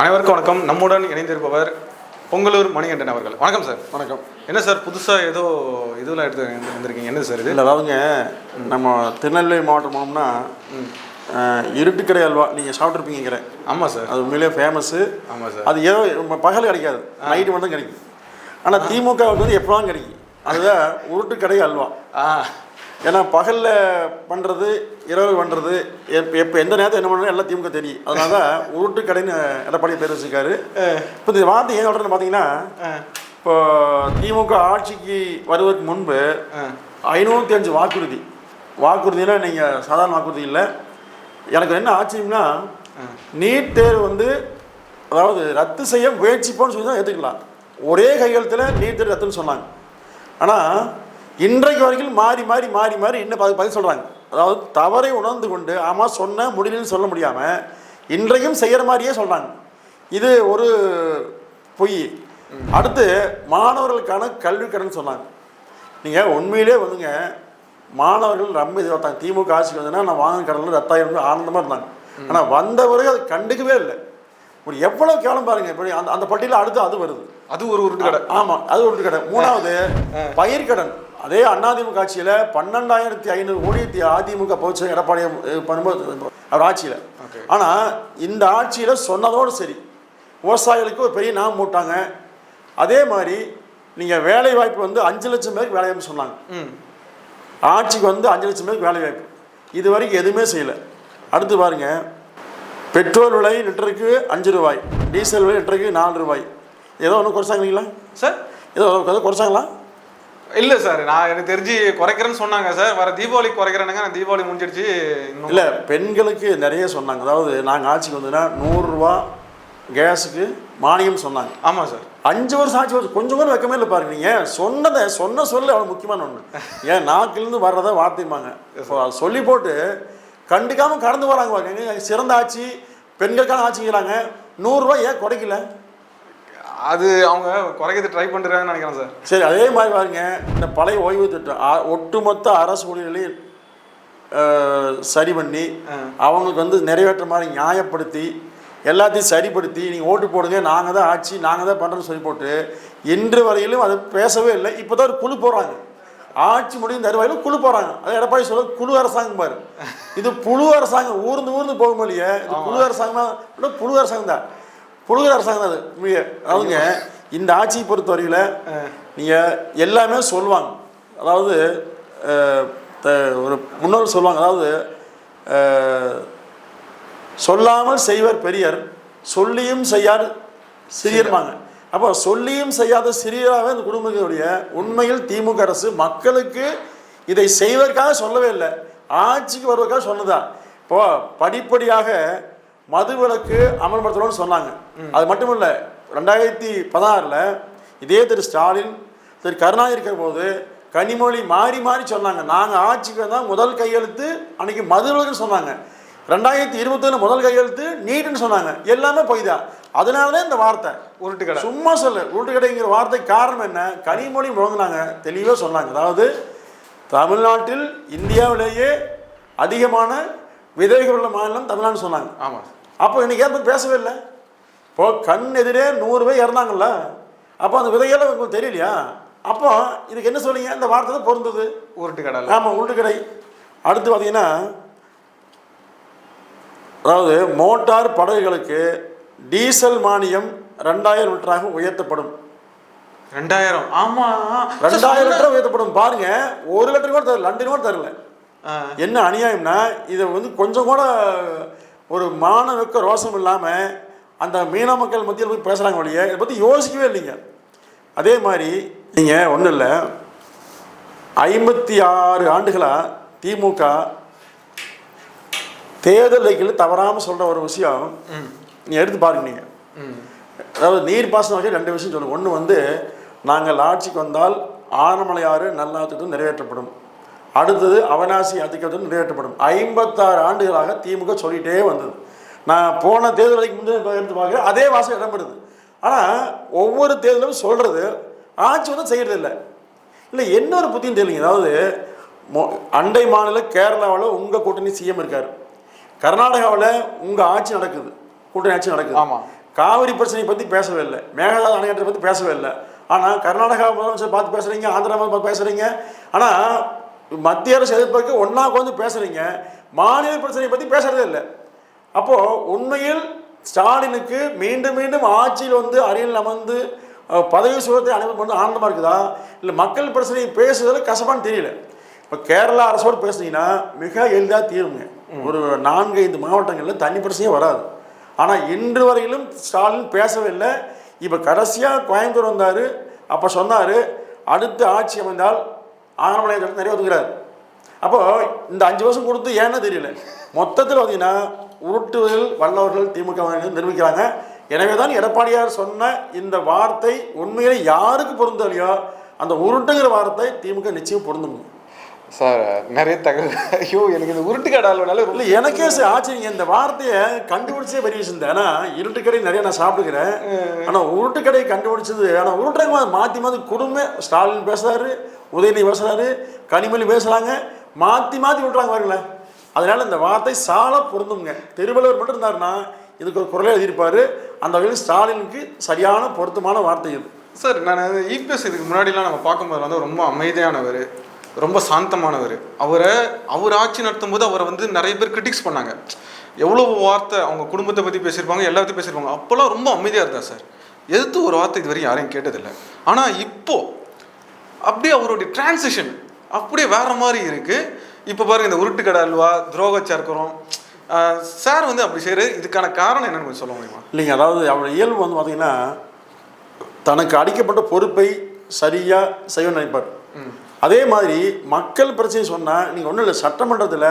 அனைவருக்கும் வணக்கம். நம்முடன் இணைந்திருப்பவர் பொங்கலூர் மணிகண்டன் அவர்கள். வணக்கம் சார் வணக்கம். என்ன சார் புதுசாக ஏதோ இதெல்லாம் எடுத்து வந்து- வந்திருக்கீங்க. என்னது சார் இது? இல்லை அதாவதுங்க நம்ம திருநெல்வேலி மாவட்டம் போனோம்னா இருட்டுக்கடை அல்வா நீங்கள் சாப்பிட்ருப்பீங்கிறேன் ஆமாம் சார் அது உண்மையிலேயே ஃபேமஸ்ஸு ஆமாம் சார் அது ஏதோ பகல் கிடைக்காது. நைட்டு மட்டும் கிடைக்கும். ஆனால் திமுக வந்து எப்போதான் கிடைக்கும்? அதுதான் உருட்டுக்கடை அல்வா. ஆ. ஏன்னா பகலில் பண்ணுறது இரவு பண்ணுறது எப்போ எப்போ எந்த நேரத்தில் என்ன பண்ணுறது எல்லாம் திமுக தெரியும். அதனால தான் உருட்டுக்கடைன்னு எடப்பாடி பேர் வச்சிருக்காரு. இப்போ இந்த வார்த்தை ஏன் சொல்கிறேன்னு பார்த்தீங்கன்னா இப்போ திமுக ஆட்சிக்கு வருவதற்கு முன்பு ஐநூற்றி அஞ்சு வாக்குறுதி. வாக்குறுதினா நீங்கள் சாதாரண வாக்குறுதி இல்லை. எனக்கு என்ன ஆச்சரியம்னா நீட் தேர்வு வந்து அதாவது ரத்து செய்ய முயற்சிப்போன்னு சொல்லி தான் ஏற்றுக்கலாம் ஒரே கையெழுத்தில் நீட் தேர்வு ரத்துன்னு சொன்னாங்க. ஆனால் இன்றைக்கு வரைக்கும் மாறி மாறி மாறி மாறி இன்னும் பதில் பதில் சொல்கிறாங்க அதாவது தவறை உணர்ந்து கொண்டு ஆமாம் சொன்ன முடியலன்னு சொல்ல முடியாமல் இன்றைக்கும் செய்கிற மாதிரியே சொல்கிறாங்க இது ஒரு பொய். அடுத்து மாணவர்களுக்கான கல்வி கடன் சொன்னாங்க. நீங்கள் உண்மையிலே வந்துங்க மாணவர்கள் ரொம்ப எதிர்பார்த்தாங்க திமுக ஆட்சிக்கு வந்ததுன்னா நான் வாங்கின கடனில் ரத்தாயிரம் ஆனந்தமாக இருந்தாங்க. ஆனால் வந்த பிறகு அது கண்டுக்கவே இல்லை. ஒரு எவ்வளோ கேவலம் பாருங்க. இப்படி அந்த அந்த பட்டியலில் அடுத்து அது வருது. அது ஒரு உருட்டு கடை. ஆமாம் அது ஒரு கடன் மூணாவது பயிர்க்கடன். அதே அதிமுக ஆட்சியில் பன்னெண்டாயிரத்தி ஐநூறு கோடி அதிமுக போச்சு எடப்பாடி பண்ணும்போது அவர் ஆட்சியில். ஆனால் இந்த ஆட்சியில் சொன்னதோடு சரி. விவசாயிகளுக்கு ஒரு பெரிய நாம் மூட்டாங்க அதே மாதிரி நீங்கள் வேலை வாய்ப்பு வந்து அஞ்சு லட்சம் பேருக்கு வேலை வாய்ப்பு சொன்னாங்க. ம். ஆட்சிக்கு வந்து அஞ்சு லட்சம் பேருக்கு வேலை வாய்ப்பு. இது வரைக்கும் எதுவுமே செய்யலை. அடுத்து பாருங்க. பெட்ரோல் விலை லிட்டருக்கு அஞ்சு ரூபாய். டீசல் விலை லிட்டருக்கு நாலு ரூபாய். ஏதோ ஒன்று குறைச்சாங்களா சார்? ஏதோ குறைச்சாங்களா? இல்லை சார் நான் எனக்கு தெரிஞ்சு குறைக்கிறேன்னு சொன்னாங்க சார். வர தீபாவளிக்கு குறைக்கிறேனுங்க நான் தீபாவளி முடிஞ்சிடுச்சு. இல்லை பெண்களுக்கு நிறைய சொன்னாங்க. அதாவது நாங்கள் ஆட்சிக்கு வந்ததுன்னா நூறுரூவா கேஸுக்கு மானியம் சொன்னாங்க. ஆமாம் சார். அஞ்சு வருஷம் ஆட்சி வருஷம் கொஞ்சம் கூட வைக்கமே இல்லை பாருங்க நீங்கள் சொன்னதை சொன்ன சொல்ல அவ்வளோ முக்கியமான ஒன்று ஏன்? நாக்கிலேருந்து வர்றதை வார்த்தைமாங்க சொல்லி போட்டு கண்டுக்காமல் கடந்து வராங்க பாருங்க. சிறந்த ஆட்சி பெண்களுக்கான ஆட்சிங்கிறாங்க. நூறுரூவா ஏன் குறைக்கல? அது அவங்க குறைக்கிறது ட்ரை பண்ணுறாங்கன்னு நினைக்கிறேன் சார். சரி அதே மாதிரி பாருங்க. இந்த பழைய ஓய்வு திட்டம் ஒட்டுமொத்த அரசு ஊழியர்களையும் சரி பண்ணி அவங்களுக்கு வந்து நிறைவேற்ற மாதிரி நியாயப்படுத்தி எல்லாத்தையும் சரிப்படுத்தி நீங்கள் ஓட்டு போடுங்க நாங்கள் தான் ஆட்சி நாங்கள் தான் பண்ணுறோன்னு சொல்லி போட்டு இன்று வரையிலும் அது பேசவே இல்லை. இப்போ தான் ஒரு குழு போடுறாங்க ஆட்சி முடியும் தருவாயிலும் குழு போகிறாங்க அது எடப்பாடி சொல்ல குழு அரசாங்கம் பாரு. இது புழு அரசாங்கம் ஊர்ந்து ஊர்ந்து போகும் இல்லையே? இது புழு அரசாங்கம்? புழு அரசாங்கம் தான். புழுகிற அரசாங்கம் அது. அதாவதுங்க இந்த ஆட்சியை பொறுத்த வரையில் நீங்கள் எல்லாமே சொல்லுவாங்க. அதாவது த- ஒரு முன்னோர் சொல்லுவாங்க. அதாவது சொல்லாமல் செய்வர் பெரியர் சொல்லியும் செய்யார் சிறியர்வாங்க அப்போ சொல்லியும் செய்யாத சிறியராகவே இந்த குடும்பங்களுடைய உண்மையில் திமுக அரசு மக்களுக்கு இதை செய்வதற்காக சொல்லவே இல்லை. ஆட்சிக்கு வருவதற்காக சொன்னதா. இப்போ படிப்படியாக மதுவிலக்கு அமல்படுத்தணும்னு சொன்னாங்க. அது மட்டும் இல்லை ரெண்டாயிரத்தி பதினாறில் இதே திரு ஸ்டாலின் திரு கருணாநிதி இருக்கிற போது கனிமொழி மாறி மாறி சொன்னாங்க. நாங்கள் ஆட்சிக்கு வந்தால் முதல் கையெழுத்து அன்னைக்கு மதுவிலக்குன்னு சொன்னாங்க. ரெண்டாயிரத்தி இருபத்தொன்று முதல் கையெழுத்து நீட்டுன்னு சொன்னாங்க. எல்லாமே பொய் தான் அதனால தான் இந்த வார்த்தை. உருட்டு கடை சும்மா சொல்லு. உருட்டு கடைங்கிற வார்த்தை காரணம் என்ன? கனிமொழி முழங்கினாங்க. தெளிவாக சொன்னாங்க. அதாவது தமிழ்நாட்டில் இந்தியாவிலேயே அதிகமான விதைகள் உள்ள மாநிலம் தமிழ்நாடு சொன்னாங்க. ஆமாம் அப்போ இன்னைக்கு ஏன் பேசவே இல்லை? இப்போ கண் எதிரே நூறு பேர் இறந்தாங்கல்ல அப்போ அந்த விதையெல்லாம் உங்களுக்கு தெரியலையா? அப்போ இதுக்கு என்ன சொல்றீங்க? இந்த வார்த்தை தான் பொருந்தது. உருட்டு கடை ஆமாம் உருட்டு கடை. அடுத்து பார்த்தீங்கன்னா அதாவது மோட்டார் படகுகளுக்கு டீசல் மானியம் ரெண்டாயிரம் லிட்டராக உயர்த்தப்படும். ரெண்டாயிரம். ஆமாம் ரெண்டாயிரம் லிட்டர் உயர்த்தப்படும். பாருங்க ஒரு லிட்டர் கூட தரல ரெண்டு கூட தரல. என்ன அநியாயம்னா இதை வந்து கொஞ்சம் கூட ஒரு மாணவக்க ரோசம் இல்லாமல் அந்த மீன மக்கள் மத்தியில் போய் பேசுகிறாங்க வழியே இதை பற்றி யோசிக்கவே இல்லைங்க. அதே மாதிரி நீங்கள் ஒன்றும் இல்லை. ஐம்பத்தி ஆறு ஆண்டுகளாக திமுக தேர்தலைகள் தவறாமல் சொல்கிற ஒரு விஷயம் நீங்கள் எடுத்து பாருங்க நீங்கள் அதாவது நீர் பாசனம் வரைக்கும் ரெண்டு விஷயம் சொல்லுங்க. ஒன்று வந்து நாங்கள் ஆட்சிக்கு வந்தால் ஆனமலையாறு நல்லா திட்டம் நிறைவேற்றப்படும். அடுத்தது அவனாசி அதிகத்தும் நிறைவேற்றப்படும். ஐம்பத்தாறு ஆண்டுகளாக திமுக சொல்லிகிட்டே வந்தது. நான் போன தேர்தலுக்கு முந்தைய எடுத்து பார்க்குறேன் அதே வாசம் இடம்பெறுது. ஆனால் ஒவ்வொரு தேர்தலும் சொல்கிறது ஆட்சி வந்து செய்கிறது இல்லை இல்லை என்ன ஒரு புத்தியும் தெரியலைங்க? அதாவது மொ- அண்டை மாநில கேரளாவில் உங்கள் கூட்டணி சிஎம் இருக்கார். கர்நாடகாவில் உங்கள் ஆட்சி நடக்குது. கூட்டணி ஆட்சி நடக்குது. ஆமா. காவிரி பிரச்சனையை பற்றி பேசவே இல்லை. மேகதாது அணைக்கட்டை பற்றி பேசவே இல்லை. ஆனால் கர்நாடகா முதலமைச்சர் பார்த்து பேசுகிறீங்க ஆந்திரா பார்த்து பேசுகிறீங்க ஆனால் மத்திய அரசு எதிர்ப்புக்கு ஒன்றா உட்காந்து பேசுகிறீங்க மாநில பிரச்சனையை பற்றி பேசுகிறதே இல்லை. அப்போது உண்மையில் ஸ்டாலினுக்கு மீண்டும் மீண்டும் ஆட்சியில் வந்து அரியல் அமர்ந்து பதவி சுகத்தை அனைவரும் வந்து ஆனந்தமாக இருக்குதா? இல்லை மக்கள் பிரச்சனையை பேசுறதுல கசப்பான்னு தெரியல. இப்போ கேரளா அரசோடு பேசுனீங்கன்னா மிக எளிதாக தீருங்க. ஒரு நான்கு ஐந்து மாவட்டங்களில் தண்ணி பிரச்சனையே வராது. ஆனால் இன்று வரையிலும் ஸ்டாலின் பேசவே இல்லை. இப்போ கடைசியாக கோயம்புத்தூர் வந்தார். அப்போ சொன்னார் அடுத்து ஆட்சி அமைந்தால் ஆனமலை நிறைய ஒதுக்குறாரு. அப்போது இந்த அஞ்சு வருஷம் கொடுத்து ஏன்னு தெரியல. மொத்தத்தில் பார்த்தீங்கன்னா உருட்டுவதில் வல்லவர்கள் திமுக நிரூபிக்கிறாங்க. எனவே தான் எடப்பாடியார் சொன்ன இந்த வார்த்தை உண்மையிலே யாருக்கு பொருந்தலையோ அந்த உருட்டுங்கிற வார்த்தை திமுக நிச்சயம் பொருந்தும். சார் நிறைய தகவல். ஐயோ எனக்கு இந்த உருட்டுக்கடை அல்வானால ரொம்ப இல்லை எனக்கே ச- ஆச்சரியம் இந்த வார்த்தையை கண்டுபிடிச்சே பெரிய விஷயம் ஏன்னா இருட்டு கடை நிறைய நான் சாப்பிட்டுக்கிறேன். ஆனால் உருட்டு கடை கண்டுபிடிச்சது ஆனால் உருட்டுங்க மாற்றி மாற்றி குடும்ப ஸ்டாலின் பேசுறாரு உதயநிதி பேசுறாரு கனிமொழி பேசுகிறாங்க மாற்றி மாற்றி விட்றாங்க பாருங்களேன். அதனால இந்த வார்த்தை சால பொருந்துங்க. திருவள்ளுவர் மட்டும் இருந்தாருன்னா இதுக்கு ஒரு குரலே எழுதியிருப்பாரு. அந்த வகையில் ஸ்டாலினுக்கு சரியான பொருத்தமான வார்த்தை இது. சார் நான் இபிஎஸ் இதுக்கு முன்னாடிலாம் நம்ம பார்க்கும்போது வந்து ரொம்ப அமைதியானவர். ரொம்ப சாந்தமானவர். அவரை அவர் ஆட்சி நடத்தும் போது அவரை வந்து நிறைய பேர் கிரிட்டிக்ஸ் பண்ணாங்க. எவ்வளோ வார்த்தை அவங்க குடும்பத்தை பற்றி பேசியிருப்பாங்க எல்லாத்தையும் பேசியிருப்பாங்க. அப்போல்லாம் ரொம்ப அமைதியாக இருந்தா சார். எதிர்த்து ஒரு வார்த்தை இது வரையும் யாரையும் கேட்டதில்லை. ஆனால் இப்போ அப்படியே அவருடைய டிரான்சிஷன் அப்படியே வேற மாதிரி இருக்கு. இப்போ பாருங்க இந்த உருட்டுக்கடை அல்வா துரோக சர்க்கரம் சார் வந்து அப்படி செய்யறது இதுக்கான காரணம் என்னன்னு கொஞ்சம் சொல்ல முடியுமா? இல்லைங்க அதாவது அவருடைய இயல்பு வந்து பார்த்தீங்கன்னா தனக்கு அடிக்கப்பட்ட பொறுப்பை சரியாக செய்யணும்னு நினைப்பார். அதே மாதிரி மக்கள் பிரச்சனை சொன்னால் நீங்கள் ஒன்றும் இல்லை சட்டமன்றத்தில்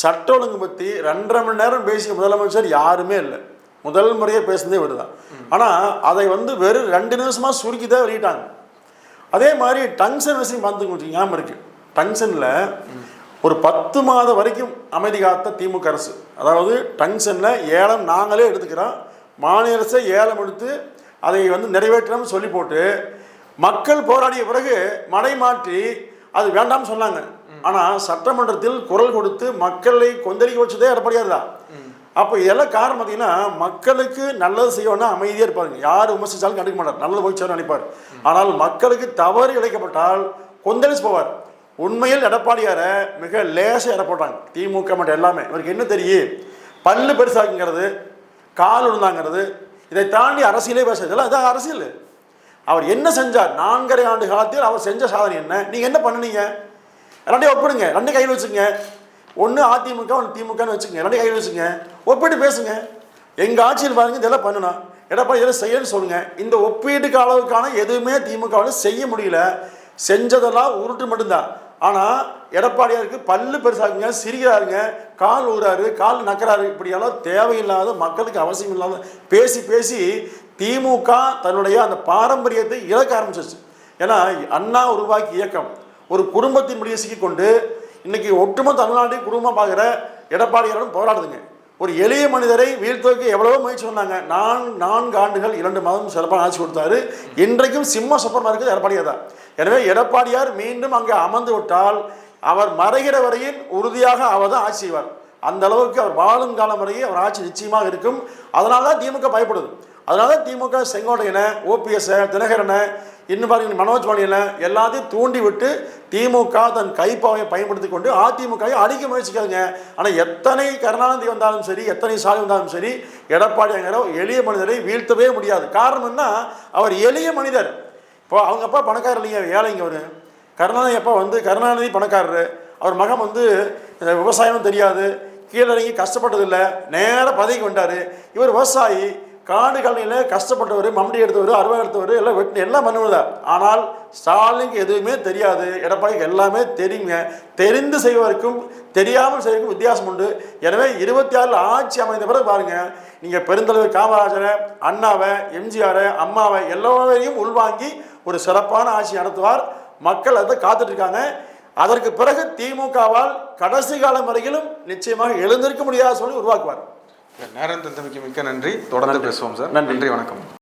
சட்ட ஒழுங்கு பற்றி ரெண்டரை மணி நேரம் பேசிய முதலமைச்சர் யாருமே இல்லை. முதல் முறையாக பேசுனதே வருதான் ஆனால் அதை வந்து வெறும் ரெண்டு நிமிஷமாக சுருக்கி தான் வெளியிட்டாங்க. அதே மாதிரி டங்ஷன் விஷயம் பார்த்து கொஞ்சம் ஞாபகம் இருக்கு. டங்ஷனில் ஒரு பத்து மாதம் வரைக்கும் அமைதி காத்த திமுக அரசு. அதாவது டங்ஷனில் ஏலம் நாங்களே எடுத்துக்கிறோம். மாநில அரசை ஏலம் எடுத்து அதை வந்து நிறைவேற்றணும்னு சொல்லி போட்டு மக்கள் போராடிய பிறகு மடை மாற்றி அது வேண்டாம்னு சொன்னாங்க. ஆனால் சட்டமன்றத்தில் குரல் கொடுத்து மக்களை கொந்தளிக்க வச்சதே எடப்பாடியார் தான் அப்போ இதெல்லாம் காரணம் பார்த்தீங்கன்னா மக்களுக்கு நல்லது செய்யணும்னா அமைதியாக இருப்பாருங்க. யார் விமர்சித்தாலும் கண்டுக்க மாட்டார். நல்லது போய் நினைப்பார். ஆனால் மக்களுக்கு தவறு இழைக்கப்பட்டால் கொந்தளிச்சு போவார். உண்மையில் எடப்பாடியாரை மிக லேசாக எடை போட்டாங்க. திமுக மட்டும் எல்லாமே. இவருக்கு என்ன தெரியும் பல்லு பெருசாக்குங்கிறது கால் விழுந்தாங்கிறது இதை தாண்டி அரசியலே பேசுறதுல அதான் அரசியல். அவர் என்ன செஞ்சார்? நான்கரை ஆண்டு காலத்தில் அவர் செஞ்ச சாதனை என்ன? நீங்கள் என்ன பண்ணுனீங்க? ரெண்டையும் ஒப்பிடுங்க. ரெண்டு கையில் வச்சுங்க ஒன்று அதிமுக ஒன்று திமுகன்னு வச்சுங்க ரெண்டு கையில் வச்சுங்க ஒப்பிட்டு பேசுங்க. எங்கள் ஆட்சியில் பாருங்க இதெல்லாம் பண்ணணும் எடப்பாடி இதெல்லாம் செய்யணும்னு சொல்லுங்க. இந்த ஒப்பீட்டுக்கு அளவுக்கான எதுவுமே திமுகவில் செய்ய முடியல. செஞ்சதெல்லாம் உருட்டு மட்டும்தான் ஆனால் எடப்பாடியாருக்கு பல்லு பெருசாகுங்க சிரிக்கிறாருங்க. கால் ஊறாரு கால் நக்கிறாரு. இப்படியெல்லாம் தேவையில்லாத மக்களுக்கு அவசியம் இல்லாத பேசி பேசி திமுக தன்னுடைய அந்த பாரம்பரியத்தை இழக்க ஆரம்பிச்சிருச்சு. ஏன்னா அண்ணா உருவாக்கி இயக்கம் ஒரு குடும்பத்தின் முடியை சிக்கிக்கொண்டு இன்னைக்கு ஒட்டுமொத்த தமிழ்நாட்டையும் குடும்பம் பார்க்குற எடப்பாடியாரும் போராடுதுங்க. ஒரு எளிய மனிதரை வீழ்த்துவதற்கு எவ்வளவோ முயற்சி சொன்னாங்க நான் நான்கு ஆண்டுகள் இரண்டு மாதம் சிறப்பாக ஆட்சி கொடுத்தாரு. இன்றைக்கும் சிம்ம சொப்பமாக இருக்குது எடப்பாடியார் தான் எனவே எடப்பாடியார் மீண்டும் அங்கே அமர்ந்து விட்டால் அவர் மறைகிற வரையில் உறுதியாக அவர் தான் ஆட்சி செய்வார். அந்த அளவுக்கு அவர் வாழும் காலம் வரையே அவர் ஆட்சி நிச்சயமாக இருக்கும். அதனால தான் திமுக பயப்படுது. அதனால திமுக செங்கோட்டையனை ஓபிஎஸ்ஸை தினகரனை இன்னும் பாருங்க மனோஜ் பாண்டியனை எல்லாத்தையும் தூண்டி விட்டு திமுக தன் கைப்பாவை பயன்படுத்தி கொண்டு அதிமுகவை அழிக்க முயற்சிக்காதுங்க. ஆனால் எத்தனை கருணாநிதி வந்தாலும் சரி எத்தனை சாலை வந்தாலும் சரி எடப்பாடிங்கிற எளிய மனிதரை வீழ்த்தவே முடியாது. காரணம் என்ன? அவர் எளிய மனிதர். இப்போ அவங்க அப்பா பணக்காரர் இல்லைங்க ஏழைங்க அவர். கருணாநிதி அப்பா வந்து கருணாநிதி பணக்காரர். அவர் மகன் வந்து இந்த விவசாயமும் தெரியாது. கீழே இறங்கி கஷ்டப்பட்டதில்லை. நேராக பதவிக்கு வந்தார். இவர் விவசாயி. காடுகளில் கஷ்டப்பட்டவர் மம்டி எடுத்தவர் அருவா எடுத்தவர் எல்லாம் வெட்டு எல்லாம் பண்ணுவதா. ஆனால் ஸ்டாலினுக்கு எதுவுமே தெரியாது. எடப்பாடிக்கு எல்லாமே தெரியுங்க. தெரிந்து செய்வதற்கும் தெரியாமல் செய்வதற்கும் வித்தியாசம் உண்டு. எனவே இருபத்தி ஆறில் ஆட்சி அமைந்த பிறகு பாருங்க நீங்கள் பெருந்தலைவர் காமராஜரை அண்ணாவை எம்ஜிஆரை அம்மாவை எல்லாரையும் உள்வாங்கி ஒரு சிறப்பான ஆட்சி நடத்துவார். மக்கள் அதை காத்துட்டு இருக்காங்க அதற்கு பிறகு திமுகவால் கடைசி காலம் வரையிலும் நிச்சயமாக எழுந்திருக்க முடியாத சொல்லி உருவாக்குவார். நேரம் தந்தமைக்கு மிக்க நன்றி. தொடர்ந்து பேசுவோம் சார். நன்றி. நன்றி வணக்கம்.